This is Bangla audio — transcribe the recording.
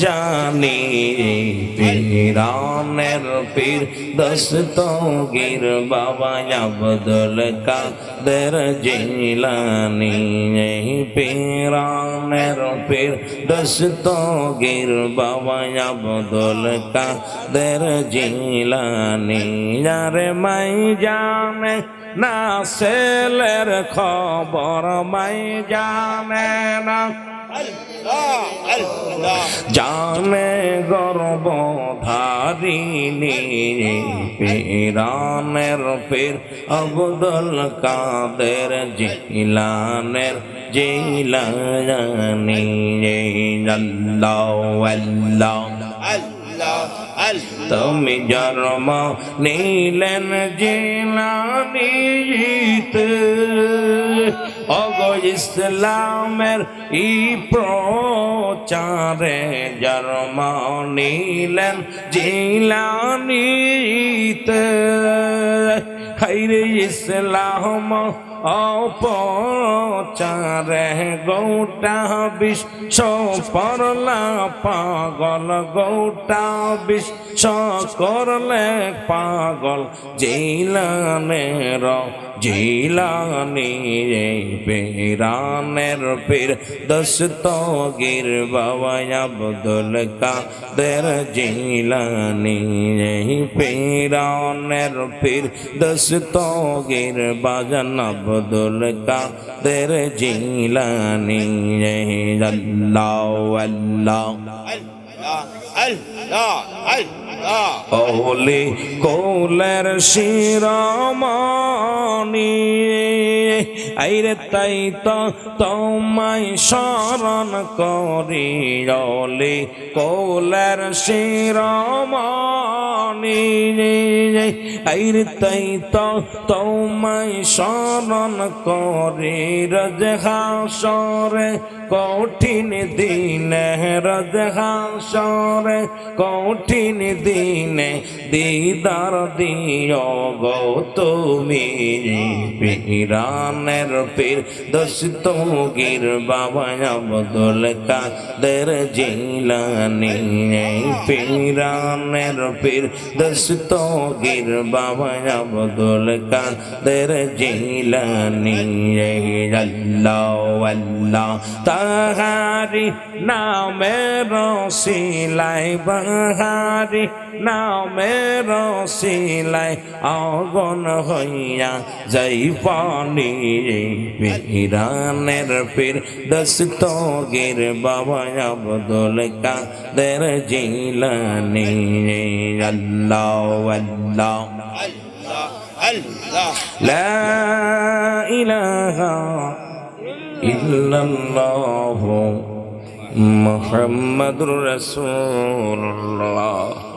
জানি পীরানের পীর দস্তগীর বাবা আব্দুল কাদের জিলানি। পীরানের পীর দস্তগীর বাবা আব্দুল কাদের জিলানি। যারে মাই জানে না ছেলের খবর মাই জানে না। জানে গর্ব ধারিনি পীরানের পীর আব্দুল কাদের জিলানের জিলানি আল্লাহ আল্লাহ তুমি জন্ম নিলেন জিলানিতে অগ ইসলামের ই প্রচারে জন্ম নিলেন জিলানিতে। হাইরে ইসলাম অপচারে গৌটা বিশ্ব পরলা পাগল গৌটা বিশ্ব করলে পাগল জিলানের জিলানি পেরানের পীর দস্তগীর বাবা আব্দুল কাদের জিলানি পেরানের পীর দস্তগীর বাজান আব্দুল কাদের জিলানি আল্লাহ আল্লাহ। ওলি কোলের শিরমণি আইরে তাই তো তোমায় স্মরণ করি ওলি কোলের শিরমণি আইরে তাই তো তোমায় স্মরণ করি, রজহাসরে কঠিন দিনে, রজহাসরে কঠিন দিনে দিদার দিও গো তুমি পীরানের পীর দোস্ত গির বাবা আব্দুল কাদের জিলানি। পীরানের পীর দোস্ত গির বাবা আব্দুল কাদের জিলানি। আল্লাহ আল্লাহ তাহারি নামের সিলাই বাহারি নামের সিলাই অগন হইয়া যাই পানি পীরানের পীর দস্ত গির বাবা আব্দুল কাদের জিলানি আল্লাহ আল্লাহ لا إله إلا الله محمد رسول الله